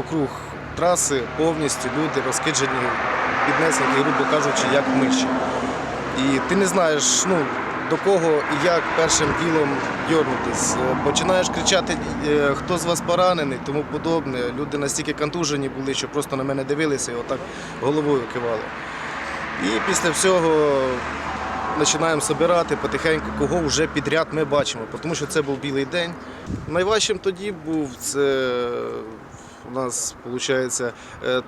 вокруг траси повністю люди розкиджені, піднесені, грубо кажучи, як миші. І ти не знаєш, ну, до кого і як першим ділом дьорнутись. Е, Починаєш кричати, е, хто з вас поранений, тому подобне. Люди настільки контужені були, що просто на мене дивилися і отак головою кивали. І після всього починаємо збирати потихеньку, кого вже підряд ми бачимо, тому що це був білий день. Найважчим тоді був це. У нас, виходить,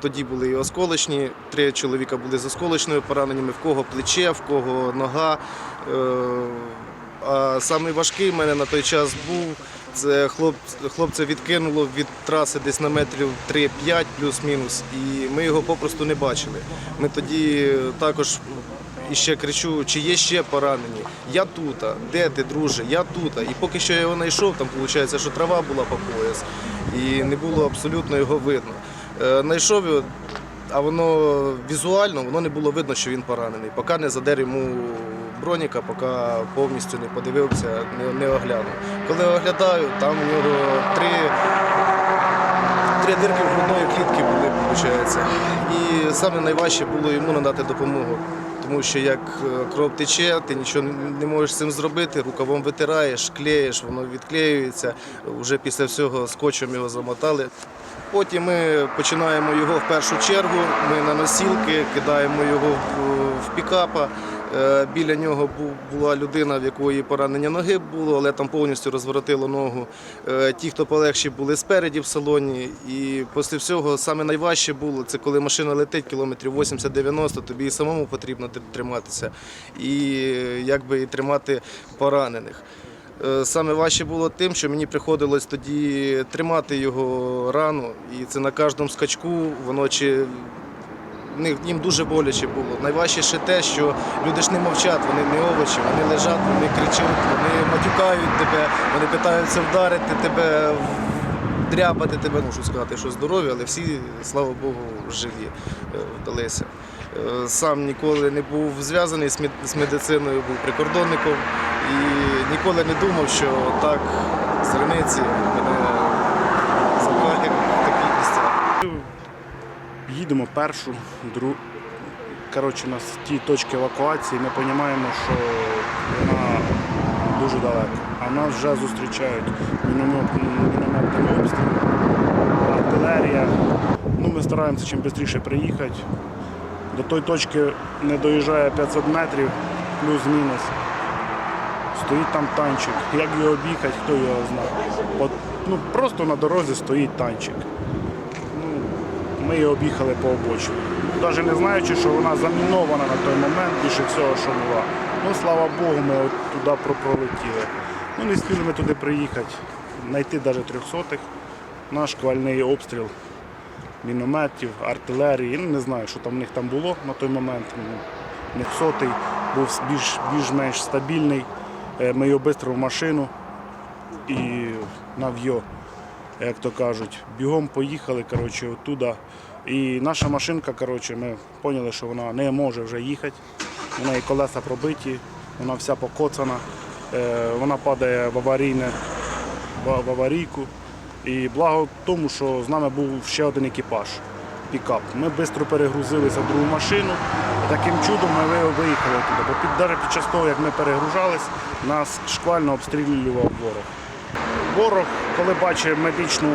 тоді були і осколочні, три чоловіка були з осколочними пораненнями, в кого плече, в кого нога. Е, А самий важкий в мене на той час був. Це хлоп, хлопця відкинуло від траси десь на метрів 3-5 плюс-мінус, і ми його попросту не бачили. Ми тоді також і ще кричу, чи є ще поранені. Я тут, де ти, друже? Я тут. І поки що я його знайшов, там виходить, що трава була по пояс, і не було абсолютно його видно. Е, Знайшов його, а воно візуально воно не було видно, що він поранений. Поки не задер йому броніка, поки повністю не подивився, не, не оглянув. Коли оглядаю, там у нього три, три дирки в грудної клітки були, виходить. І саме найважче було йому надати допомогу. Тому що як е, кров тече, ти нічого не можеш з цим зробити, рукавом витираєш, клеїш, воно відклеюється. Вже після всього скотчем його замотали. Потім ми починаємо його в першу чергу. Ми на носілки кидаємо його в, в пікапа. Е, Біля нього була людина, в якої поранення ноги було, але там повністю розворотило ногу. Е, Ті, хто полегші, були спереді в салоні. І після всього саме найважче було це коли машина летить кілометрів 80-90, тобі і самому потрібно триматися, і е, якби і тримати поранених. Саме важче було тим, що мені приходилось тоді тримати його рану, і це на кожному скачку воно чи їм дуже боляче було. Найважче ще те, що люди ж не мовчать, вони не овочі, вони лежать, вони кричать, вони матюкають тебе, вони питаються вдарити тебе, дряпати тебе. Можу сказати, що здорові, але всі, слава Богу, живі е, вдалися. Е, Сам ніколи не був зв'язаний з медициною, був прикордонником і ніколи не думав, що так з Границі мене такі місця. Їдемо першу, другу. Коротше, на тій точці евакуації ми розуміємо, що вона дуже далеко. А нас вже зустрічають мінометними обстрілами, артилерія. Ну, ми стараємося чим швидше приїхати. До тої точки не доїжджає 500 метрів, плюс-мінус. Стоїть там танчик. Як його об'їхати, хто його знає. Ну, просто на дорозі стоїть танчик. Ми її об'їхали по обочині. Навіть не знаючи, що вона замінована на той момент, більше всього, що була. Ну, слава Богу, ми от туди про- пролетіли. Ну, не встигли ми туди приїхати, знайти навіть трьохсотих. Наш квальний обстріл мінометів, артилерії. Ну, не знаю, що там в них там було на той момент. Не сотий, був більш, більш-менш стабільний. Е, Ми його швидко в машину і нав'йо як то кажуть. Бігом поїхали коротше, оттуда. І наша машинка, коротше, ми поняли, що вона не може вже їхати. У неї колеса пробиті, вона вся покоцана, Е, вона падає в аварійне в аварійку. І благо тому, що з нами був ще один екіпаж пікап. Ми швидко перегрузилися в другу машину. Таким чудом ми виїхали туди. Бо під, навіть під час того, як ми перегружались, нас шквально обстрілював ворог. Ворог, коли бачить медичну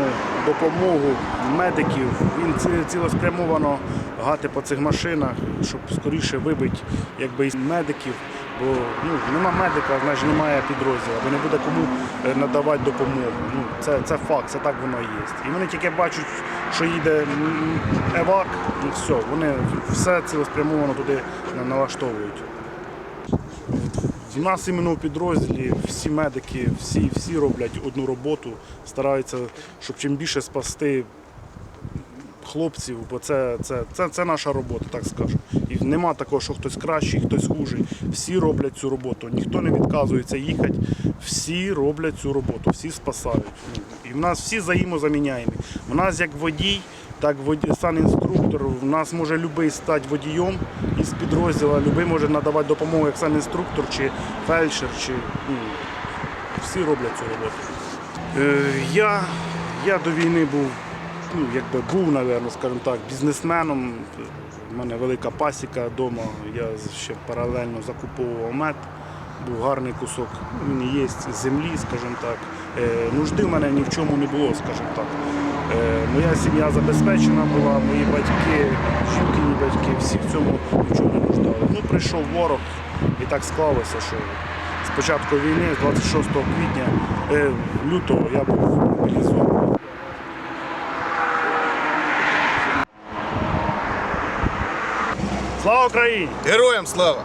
допомогу медиків, він ці- цілеспрямовано гати по цих машинах, щоб скоріше вибити якби, медиків. Бо ну, нема медика, значить немає підрозділу, бо не буде кому е, надавати допомогу. Ну, це, це факт, це так воно і є. І вони тільки бачать, що їде евак, ну все, вони все цілеспрямовано туди налаштовують. У нас іменно в підрозділі всі медики, всі, всі роблять одну роботу, стараються, щоб чим більше спасти хлопців, бо це, це, це, це наша робота, так скажемо. І нема такого, що хтось кращий, хтось хужий. Всі роблять цю роботу, ніхто не відказується їхати, всі роблять цю роботу, всі спасають. Ну, І в нас всі взаємозаміняємі. У нас як водій, так воді- санінструктор, у нас може будь-який стати водієм із підрозділу, будь-який може надавати допомогу як санінструктор чи фельдшер, чи ну, всі роблять цю роботу. Е, я, я до війни був ну, якби був, напевно, скажімо так, бізнесменом. У мене велика пасіка вдома, я ще паралельно закуповував мед, був гарний кусок. Мене є землі, скажімо так. Е, Нужди в мене ні в чому не було, скажімо так. Е, Моя сім'я забезпечена була, мої батьки, жінки, батьки, всі в цьому ні в чому не нуждали. Ну, прийшов ворог і так склалося, що з початку війни, з 26 квітня, е, лютого я був мобілізований. Слава Україні! Героям слава!